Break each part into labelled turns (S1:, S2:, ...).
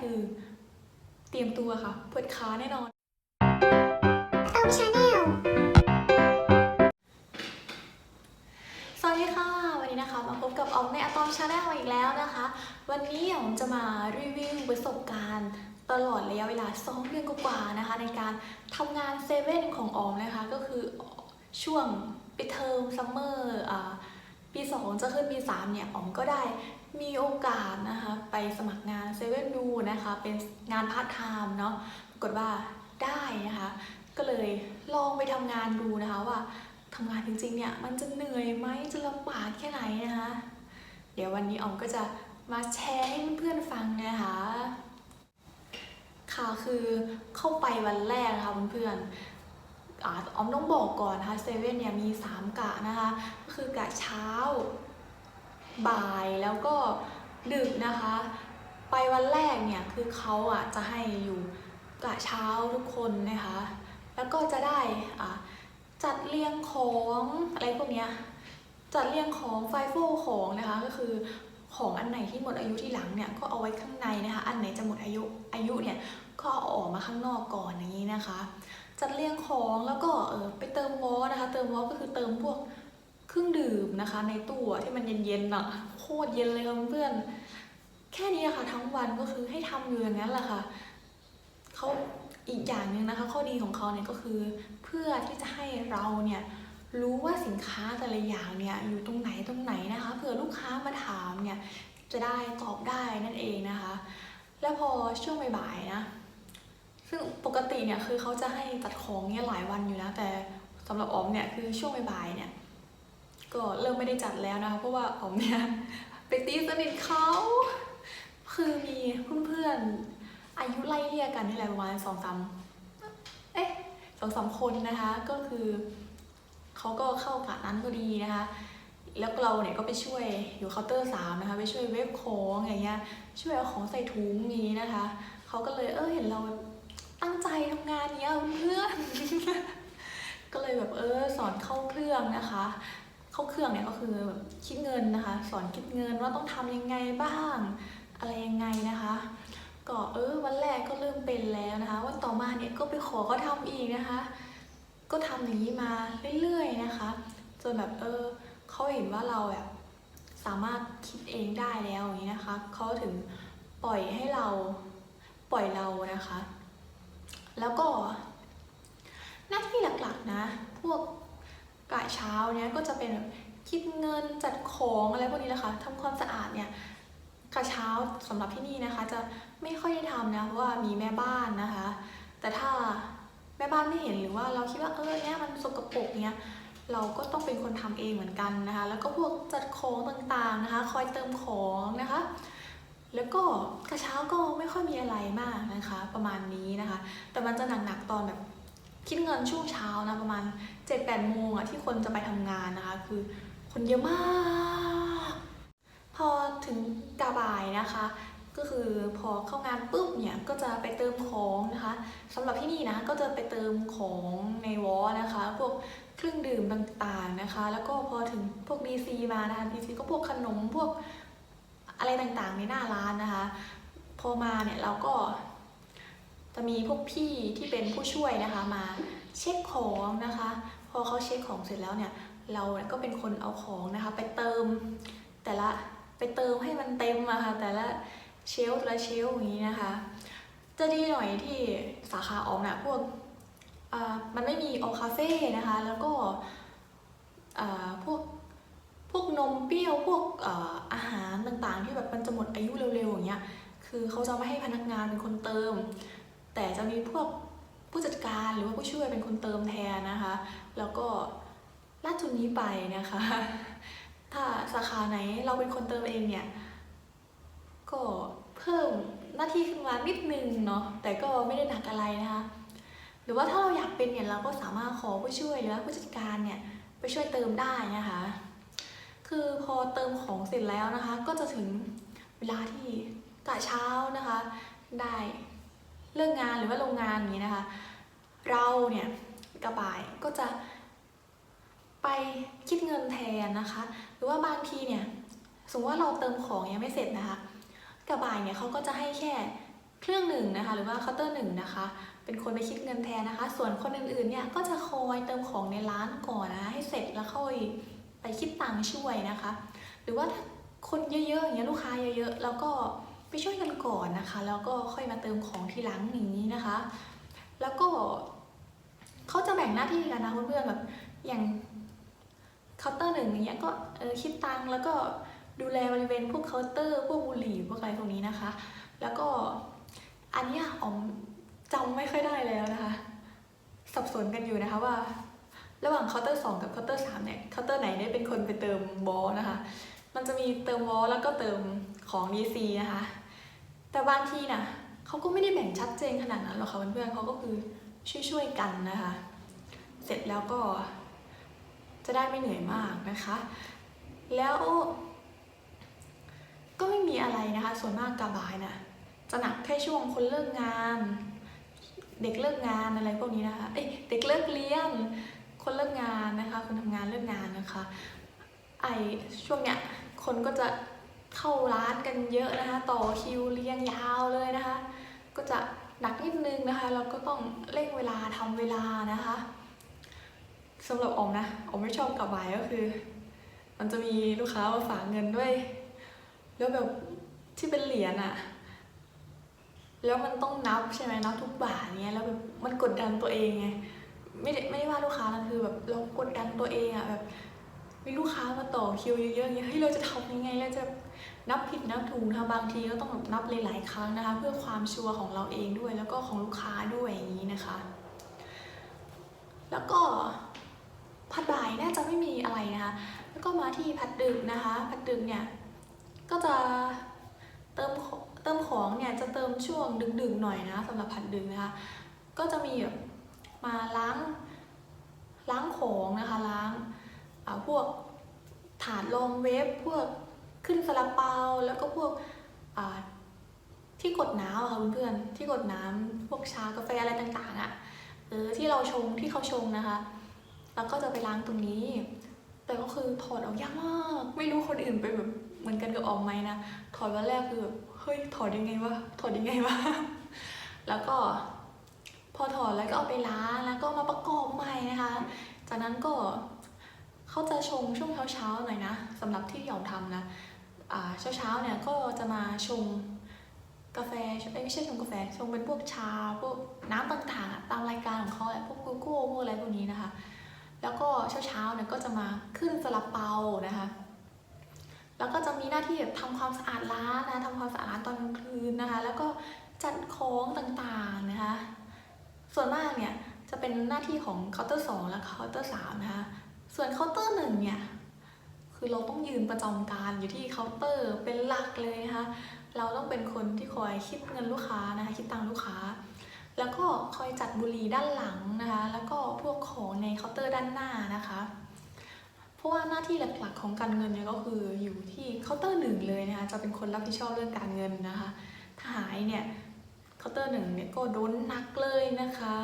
S1: คือ เตรียมตัวค่ะปวดขาแน่นอน
S2: ต้มชาแนล
S1: สวัสดีค่ะ วันนี้นะคะมาพบกับออมในอะตอมชาแนลอีกแล้วนะคะ วันนี้ออมจะมารีวิวประสบการณ์ตลอดระยะเวลา2เดือนกว่าๆนะคะ ในการทำงานเซเว่นของออมนะคะ ก็คือช่วงปิดเทอมซัมเมอร์อ่าปี 2 จะขึ้นปี 3 เนี่ยออมก็ได้ มีโอกาสนะคะไปสมัครงานเซเว่นดูนะคะเป็นงานพาร์ทไทม์เนาะปรากฏว่าได้นะคะ ก็เลยลองไปทำงานดูนะคะว่าทำงานจริงๆเนี่ยมันจะเหนื่อยไหมจะลำบากแค่ไหนนะคะ เดี๋ยววันนี้ออมก็จะมาแชร์ให้เพื่อนๆฟังนะคะค่ะคือเข้าไปวันแรกนะคะเพื่อนๆอาออมต้องบอกก่อนนะคะเซเว่นเนี่ยมี 3 กะนะคะ ก็คือกะเช้า บ่ายแล้วก็ดึกนะคะ ไปวันแรกเนี่ยคือเขาอะจะให้อยู่กะเช้าทุกคนนะคะ แล้วก็จะได้อ่าจัดเรียงของอะไรพวกเนี้ยจัดเรียงของไฟโฟของนะคะก็คือของอันไหนที่หมดอายุที่หลังเนี่ยก็เอาไว้ข้างในนะคะ อันไหนจะหมดอายุอายุเนี่ยก็เอาออกมาข้างนอกก่อนอย่างนี้นะคะ จัดเรียงของแล้วก็เออไปเติมวอนะคะ เติมวอก็คือเติมพวก เครื่องดื่มนะคะ ในตู้ที่มันเย็นๆอะโคตรเย็นเลยค่ะเพื่อนแค่นี้อะค่ะทั้งวันก็คือให้ทำอยู่อย่างนั้นแหละค่ะเขาอีกอย่างหนึ่งนะคะ ข้อดีของเขาเนี่ยก็คือเพื่อที่จะให้เราเนี่ยรู้ว่าสินค้าแต่ละอย่างเนี่ยอยู่ตรงไหนตรงไหนนะคะเผื่อลูกค้ามาถามเนี่ยจะได้ตอบได้นั่นเองนะคะ แล้วพอช่วงบ่ายๆนะซึ่งปกติเนี่ยคือเขาจะให้จัดของเนี่ยหลายวันอยู่แล้วแต่สำหรับออมเนี่ยคือช่วงบ่ายๆเนี่ย ก็เริ่มไม่ได้จัดแล้วนะคะเพราะว่าออมเนี่ยไปตีสนิทเขาคือมีเพื่อนๆอายุไล่เลี่ยกันนี่แหละประมาณสองสามเอ๊ะสองสามคนนะคะ ก็คือเขาก็เข้ากะนั้นพอดีนะคะ แล้วเราเนี่ยก็ไปช่วยอยู่เคาน์เตอร์สามนะคะ ไปช่วยเว็บของอย่างเงี้ยช่วยเอาของใส่ถุงนี้นะคะเขาก็เลยเออเห็นเราตั้งใจทำงานเนี้ยเพื่อนก็เลยแบบเออสอนเข้าเครื่องนะคะ เข้าเครื่องเนี่ยก็คือแบบคิดเงินนะคะ สอนคิดเงินว่าต้องทำยังไงบ้าง อะไรยังไงนะคะก็เออวันแรกก็เริ่มเป็นแล้วนะคะ วันต่อมาเนี่ยก็ไปขอเขาทำอีกนะคะ ก็ทำอย่างนี้มาเรื่อยๆนะคะ จนแบบเออเขาเห็นว่าเราแบบสามารถคิดเองได้แล้วอย่างนี้นะคะเขาถึงปล่อยให้เราปล่อยเรานะคะ แล้วก็หน้าที่หลักๆนะ พวก กะเช้าเนี่ยก็จะเป็นแบบคิดเงินจัดของอะไรพวกนี้แหละคะทำความสะอาดเนี่ยกะเช้าสำหรับที่นี่นะคะ จะไม่ค่อยได้ทำนะเพราะว่ามีแม่บ้านนะคะ แต่ถ้าแม่บ้านไม่เห็นหรือว่าเราคิดว่าเออเนี่ยมันสกปรกเนี่ยเราก็ต้องเป็นคนทำเองเหมือนกันนะคะ แล้วก็พวกจัดของต่างๆนะคะ คอยเติมของนะคะ แล้วก็กระเช้าก็ไม่ค่อยมีอะไรมากนะคะ ประมาณนี้นะคะ แต่มันจะหนักๆตอนแบบคิดเงินช่วงเช้านะประมาณ 7จ็ดแปดโมงอะที่คนจะไปทำงานนะคะ คือคนเยอะมาก พอถึงกาบ่ายนะคะ ก็คือพอเข้างานปุ๊บเนี่ยก็จะไปเติมของนะคะสำหรับที่นี่นะก็จะไปเติมของในวอลนะคะ พวกเครื่องดื่มต่างๆนะคะ แล้วก็พอถึงพวก DC มานะคะ DC ก็พวกขนมพวกอะไรต่างๆในหน้าร้านนะคะ พอมาเนี่ยเราก็จะมีพวกพี่ที่เป็นผู้ช่วยนะคะมาเช็คของนะคะ พอเขาเช็คของเสร็จแล้วเนี่ย เราก็เป็นคนเอาของนะคะ ไปเติมแต่ละไปเติมให้มันเต็มอะค่ะแต่ละเชลฟ์แต่ละเชลฟ์อย่างนี้นะคะ จะดีหน่อยที่สาขาออมนะพวกมันไม่มีออคาเฟ่นะคะ แล้วก็พวกพวกนมเปรี้ยวพวกอาอาหารต่างๆ ที่แบบมันจะหมดอายุเร็วๆอย่างเงี้ยคือเขาจะไม่ให้พนักงานเป็นคนเติม แต่จะมีพวก ผู้จัดการหรือว่าผู้ช่วยเป็นคนเติมแทนนะคะ แล้วก็ลาดจุดนี้ไปนะคะ ถ้าสาขาไหนเราเป็นคนเติมเองเนี่ย ก็เพิ่มหน้าที่ขึ้นมานิดนึงเนาะแต่ก็ไม่ได้หนักอะไรนะคะ หรือว่าถ้าเราอยากเป็นเนี่ยเราก็สามารถขอผู้ช่วยหรือผู้จัดการเนี่ยไปช่วยเติมได้นะคะ คือพอเติมของเสร็จแล้วนะคะ ก็จะถึงเวลาที่กะเช้านะคะ ได้ เลิกงานหรือว่าโรงงานนี้นะคะ เราเนี่ยกระบายก็จะไปคิดเงินแทนนะคะ หรือว่าบางทีเนี่ยสมมติว่าเราเติมของยังไม่เสร็จนะคะ กระบายเนี่ยเขาก็จะให้แค่เครื่องหนึ่งนะคะ หรือว่าเคาน์เตอร์หนึ่งนะคะ เป็นคนไปคิดเงินแทนนะคะ ส่วนคนอื่นๆเนี่ยก็จะคอยเติมของในร้านก่อนนะให้เสร็จแล้วค่อยไปคิดตังค์ช่วยนะคะ หรือว่าถ้าคนเยอะๆอย่างเงี้ยลูกค้าเยอะๆแล้วก็ ไปช่วยกันก่อนนะคะ แล้วก็ค่อยมาเติมของทีหลังอย่างนี้นะคะ แล้วก็เขาจะแบ่งหน้าที่กันนะเพื่อนๆแบบอย่างเคาน์เตอร์หนึ่งอย่างเงี้ยก็เออคิดตังค์แล้วก็ดูแลบริเวณพวกเคาน์เตอร์ พวกบุหรี่พวกอะไรพวกนี้นะคะ แล้วก็อันนี้อ๋อมจำไม่ค่อยได้แล้วนะคะ สับสนกันอยู่นะคะว่า ระหว่างเคาน์เตอร์สองกับเคาน์เตอร์สามเนี่ยเคาน์เตอร์ไหนได้เป็นคนไปเติมบอลนะคะ มันจะมีเติมวอลแล้วก็เติมของ DC นะคะ แต่บางทีน่ะเขาก็ไม่ได้แบ่งชัดเจนขนาดนั้นหรอกค่ะเพื่อนๆเขาก็คือช่วยๆกันนะคะ เสร็จแล้วก็ จะได้ไม่เหนื่อยมากนะคะ แล้วก็ไม่มีอะไรนะคะ ส่วนมากกาบายน่ะจะหนักแค่ช่วงคนเลิกงาน เด็กเลิกงานอะไรพวกนี้นะคะเอ้ยเด็กเลิกเรียนคนเลิกงานนะคะ คนทำงานเลิกงานนะคะ ไอช่วงเนี้ยคนก็จะ เข้าร้านกันเยอะนะคะ ต่อคิวเรียงยาวเลยนะคะ ก็จะหนักนิดนึงนะคะ เราก็ต้องเร่งเวลาทำเวลานะคะสำหรับอมนะออมไม่ชอบกลับบ่ายก็คือ มันจะมีลูกค้ามาฝากเงินด้วย แล้วแบบที่เป็นเหรียญอะแล้วมันต้องนับใช่ไหมนับทุกบาทเนี้ยแล้วแบบมันกดดันตัวเองไงไม่ได้ไม่ได้ว่าลูกค้านะคือแบบเรากดดันตัวเองอะแบบ มีลูกค้ามาต่อคิวเยอะๆอย่างเงี้ยเฮ้ยเราจะทำยังไงเราจะนับผิดนับถูกนะคะบางทีก็ต้องแบบนับหลายๆครั้งนะคะ เพื่อความชัวร์ของเราเองด้วยแล้วก็ของลูกค้าด้วยอย่างนี้นะคะ แล้วก็ผัดบ่ายน่าจะไม่มีอะไรนะคะแล้วก็มาที่ผัดดึกนะคะ ผัดดึกเนี่ยก็จะเติมเติมของเนี่ยจะเติมช่วงดึกๆหน่อยนะสำหรับผัดดึกนะคะ ก็จะมีแบบมาล้างล้างของนะคะล้าง พวกถาดรองเวฟพวกขึ้นซาลาเปาแล้วก็พวกที่กดน้ำค่ะเพื่อนๆที่กดน้ำพวกชากาแฟอะไรต่างๆอะ่ะเออที่เราชงที่เขาชงนะคะ แล้วก็จะไปล้างตรงนี้ แต่ก็คือถอดออกยากมากไม่รู้คนอื่นไปแบบเหมือนกันกับออมไหมนะถอดวันแรกคือแบบเฮ้ยถอดยังไงวะถอดยังไงวะแล้วก็พอถอดแล้วก็เอาไปล้างแล้วก็มาประกอบใหม่นะคะ จากนั้นก็ เขาจะชงช่วงเช้าๆหน่อยนะสำหรับที่หยองทำนะเช้าเช้าๆเนี่ยก็จะมาชงกาแฟไม่ใช่ชงกาแฟชงเป็นพวกชาพวกน้ำต่างๆอะตามรายการของเขาแหละพวกโกโก้พวกอะไรพวกนี้นะคะ แล้วก็เช้าๆเนี่ยก็จะมาขึ้นซาลาเปานะคะ แล้วก็จะมีหน้าที่แบบทำความสะอาดร้านนะทำความสะอาดตอนกลางคืนนะคะ แล้วก็จัดของต่างๆนะคะ ส่วนมากเนี่ยจะเป็นหน้าที่ของเคาน์เตอร์สองและเคาน์เตอร์สามนะคะ ส่วนเคาน์เตอร์หนึ่งเนี่ยคือเราต้องยืนประจำการอยู่ที่เคาน์เตอร์เป็นหลักเลยนะคะเราต้องเป็นคนที่คอยคิดเงินลูกค้านะคะคิดตังค์ลูกค้า แล้วก็คอยจัดบุหรี่ด้านหลังนะคะแล้วก็พวกของในเคาน์เตอร์ด้านหน้านะคะเพราะว่าหน้าที่หลักๆของการเงินเนี่ยก็คืออยู่ที่เคาน์เตอร์หนึ่งเลยนะคะจะเป็นคนรับผิดชอบเรื่องการเงินนะคะถ้าหายเนี่ยเคาน์เตอร์หนึ่งเนี่ยก็โดนนักเลยนะคะ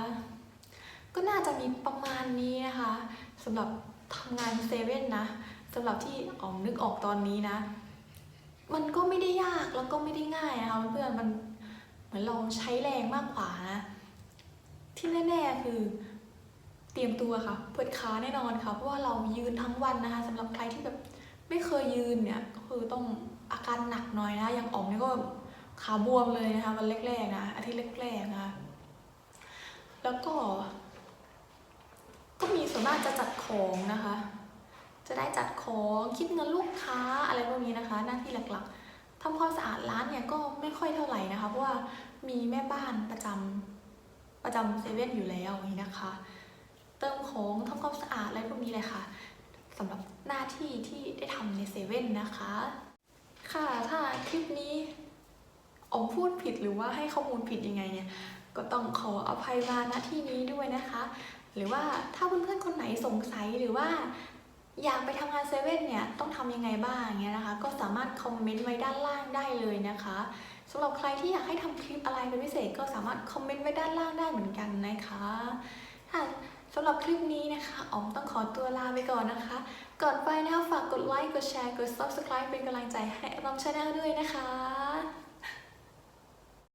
S1: ก็น่าจะมีประมาณนี้นะคะสำหรับ ทำงานเซเว่นนะสำหรับที่ออมนึกออกตอนนี้นะ มันก็ไม่ได้ยากแล้วก็ไม่ได้ง่ายนะคะเพื่อนมันเหมือนเราใช้แรงมากกว่านะที่แน่ๆคือเตรียมตัวค่ะปวดขาแน่นอนค่ะเพราะว่าเรายืนทั้งวันนะคะสำหรับใครที่แบบไม่เคยยืนเนี่ยก็คือต้องอาการหนักหน่อยนะอย่างออมเนี่ยก็ขาบวมเลยนะคะวันแรกๆนะอาทิตย์แรกๆนะคะแล้วก็ ก็มีส่วนมากจะจัด ของนะคะ จะได้จัดของคิดเงินลูกค้าอะไรพวกนี้นะคะ หน้าที่หลักๆทำความสะอาดร้านเนี่ยก็ไม่ค่อยเท่าไหร่นะคะ เพราะว่ามีแม่บ้านประจำประจำเซเว่นอยู่แล้วอย่างนี้นะคะ เติมของทำความสะอาดอะไรพวกนี้เลยค่ะสำหรับหน้าที่ที่ได้ทำในเซเว่นนะคะ ค่ะถ้าคลิปนี้ออมพูดผิดหรือว่าให้ข้อมูลผิดยังไงเนี่ยก็ต้องขออภัยมาณที่นี้ด้วยนะคะ หรือว่าถ้าเพื่อนๆคนไหนสงสัยหรือว่าอยากไปทำงานเซเว่นเนี่ยต้องทำยังไงบ้างอย่างเงี้ยนะคะ ก็สามารถคอมเมนต์ไว้ด้านล่างได้เลยนะคะสำหรับใครที่อยากให้ทำคลิปอะไรเป็นพิเศษก็สามารถคอมเมนต์ไว้ด้านล่างได้เหมือนกันนะคะค่ะสำหรับคลิปนี้นะคะออมต้องขอตัวลาไปก่อนนะคะ ก่อนไปนะคะฝากกดไลค์กดแชร์กด subscribe เป็นกำลังใจให้ออมชาแนลด้วยนะคะ